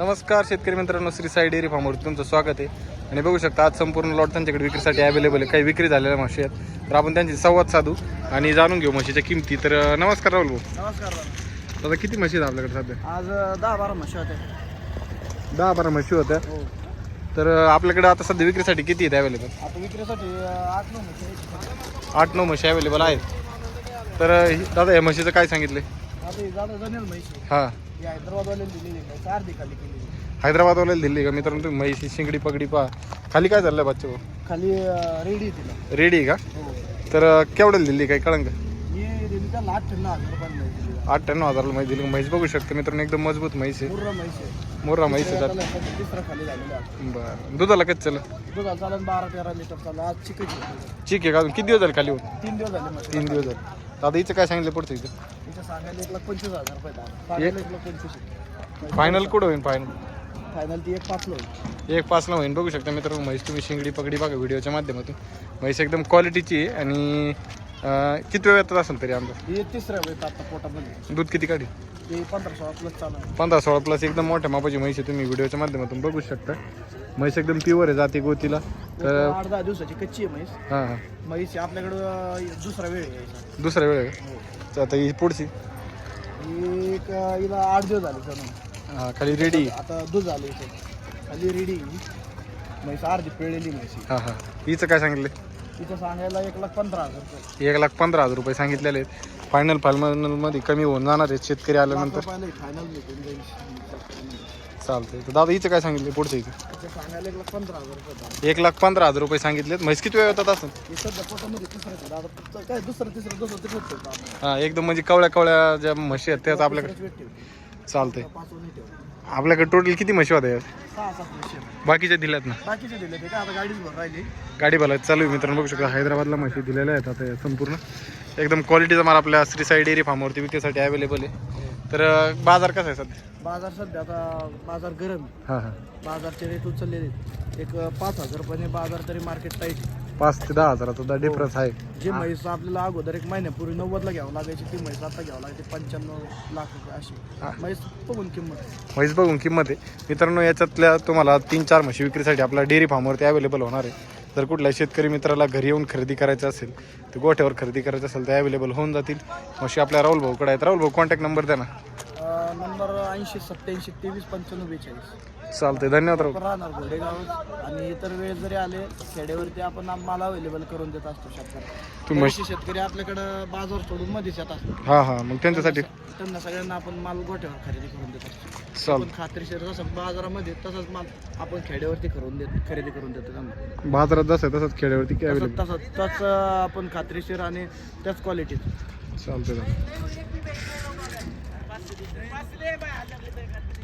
नमस्कार शेतकरी मित्रांनो श्री साई डेअरी फार्मवरती तुमचं स्वागत आहे. आणि बघू शकता आज संपूर्ण लॉट त्यांच्याकडे विक्रीसाठी अवेलेबल आहे. काही विक्री झालेल्या म्हशी आहेत. तर आपण त्यांची संवाद साधू आणि जाणून घेऊ म्हशीच्या किमती. तर नमस्कार राहुल भाऊ. नमस्कार दादा किती म्हशी आहेत आपल्याकडे सध्या? आज दहा बारा म्हशी होते दहा बारा म्हशी होत्या. हो. तर आपल्याकडे आता सध्या विक्रीसाठी किती आहेत अवेलेबल आता विक्रीसाठी अं, आठ नऊ म्हशी आहेत. आठ नऊ म्हशी अवेलेबल आहेत. तर ही- दादा या म्हशीचं काय सांगितले आता ही जादा जनेल म्हशी. हां. ही हैदराबादवाल्याला दिलेली आहे चार दिखाली केलेली हैदराबादवाल्याला दिल्ली का? मित्रांनो तुम्ही म्हशी शिंगडी पगडी पहा. खाली काय झालं बच्चे भाऊ? खाली रेडी आहे तिला. रेडी आहे का? हो. तर अं, केवढ्याला दिल्ली काय कळंग का ही दिली त्याला अठ्ठ्याण्णव हजार दिली. अठ्ठ्याण्णव हजाराला म्हैस दिली. म्हैस बघू शकता मित्रांनो एकदम मजबूत म्हैस आहे. पूर्ण आहे. मोरा म्हैस आहे त्याला सध्या तिसरा खाली झालेला आहे. बरं. दुधाला कच चला दुधाला चालन बारा तेरा लिटर चाललं. आज चिकन ठीक आहे का अजून? किती दिवस झाले खाली होऊन? तीन दिवस झाले तीन दिवस झाले. आता हिचं काय सांगितलं पुढचं इथं? तिचं सांगायला एक लाख पंचवीस हजार रुपये दहा सांगायला एक लाख पंचवीस फायनल कुठं होईल फायनल फायनल ती एक पाचलं होईल. एक पाचला होईल बघू शकता मित्रांनो म्हैस तुम्ही शिंगडी पगडी बघा व्हिडिओच्या माध्यमातून. म्हैस एकदम क्वालिटीची आहे आणि अं, किती वेळ येतात असेल तरी आमचं ही तिसऱ्या वेळेत आता पोटामध्ये. दूध किती काढी? ते पंधरा सोळा प्लस चालू पंधरा सोळा प्लस एकदम मोठ्या मापाची म्हैस आहे. तुम्ही व्हिडिओच्या माध्यमातून बघू शकता. म्हैस एकदम प्युअर आहे जाते गोतीला. तर आठ दहा दिवसाची कच्ची आहे म्हैस. हां हां. म्हैस आपल्याकडं अं, दुसरा वेळ आहे यायचा. दुसरा वेळ आहे हो. का तर आता ही पुढची? एक अं, हिला आठ दिवस झाले सर. हां खाली रेडी आता दूध झालं इथे खाली रेडी म्हैस अर्धी पिळलेली म्हैस ही. हां हां. हिचं काय सांगितलं तिथं सांगायला एक लाख पंधरा हजार रुपये. एक लाख पंधरा हजार रुपये सांगितलेले आहेत. फायनल फायनलमध्ये कमी होऊन जाणार आहेत शेतकरी आल्यानंतर. फायनल भेटून जाईल चालतंय. तर दादा हिचं काय सांगितलं पुढचं हिचं तिथं सांगायला एक लाख पंधरा हजार रुपये दाम. एक लाख पंधरा हजार रुपये सांगितलेत. म्हैस किती वेळ येतात असं? हे सध्या पोटामध्ये तिसरं आहे. आता फक्त काय? दुसरं तिसरं दुसरं तिसरंच आहे दाम. हां एकदम म्हणजे कवळ्या कवळ्या ज्या म्हशी आहेत त्याच आपल्याकडे. तिसरंच वेट ठेवते. चालतंय. पाच नाही ठेवते. आपल्याकडे टोटल किती म्हशी होत्या? सहा सात म्हशी आहेत. बाकीच्या दिल्यात ना? बाकीचे दिले ते काय आता गाडीच भर राहिली. गाडी भला चालू आहे मित्रांनो. बघू शकता हैदराबादला म्हशी दिलेल्या आहेत आता या संपूर्ण. एकदम क्वालिटीचा माल आपल्या श्री साई डेअरी फार्मवरती विक्रीसाठी अवेलेबल आहे. तर अं, बाजार कसा आहे सध्या? बाजार सध्या आता बाजार गरम आहे. हां हां. बाजारचे रेट उचललेले आहेत. एक अं, पाच हजार रुपयाने बाजार तरी मार्केट टाईट पाच ते दहा हजाराचा डिफरन्स आहे. जे म्हैस आपल्याला अगोदर एक महिन्यापूर्वी नव्वदला घ्यावं लागायची ती म्हैस आता घ्यावं लागते पंच्याण्णव लाख रुपये अशी. हा. म्हैस बघून किंमत. म्हैस बघून किंमत आहे. मित्रांनो याच्यातल्या तुम्हाला तीन चार म्हशी विक्रीसाठी आपल्या डेअरी फार्मवरती अवेलेबल होणार आहे. जर कुठल्या शेतकरी मित्राला घरी येऊन खरेदी करायचं असेल तर गोठ्यावर खरेदी करायचं असेल तर अवेलेबल होऊन जातील. म्हशी आपल्या राहुल भाऊकडे आहेत. राहुल भाऊ कॉन्टॅक्ट नंबर द्या ना. नंबर ऐंशी सत्याऐंशी तेवीस पंच्याण्णव बेचाळीस. चालतंय. धन्यवाद राहणार घोडेगाव आणि इतर वेळेस जरी आले खेड्यावरती आपण माल अवेलेबल करून देत असतो शेतकरी तुम्ही बरेचसे शेतकरी आपल्याकडं बाजार सोडून मध्येच येत असतात. हां हां. मग त्यांच्यासाठी? त्यांना सगळ्यांना आपण माल गोठ्यावर खरेदी करून देत असतो. चाल आपण खात्रीशीर जसं बाजारामध्ये तसंच माल आपण खेड्यावरती करून देत खरेदी करून देतो त्यांना. बाजारात जसं आहे तसंच खेड्यावरती अवेलेबल तसंच त्याच आपण खात्रीशीर आणि त्याच क्वालिटीत चालतंय चालतंय. बसले बाय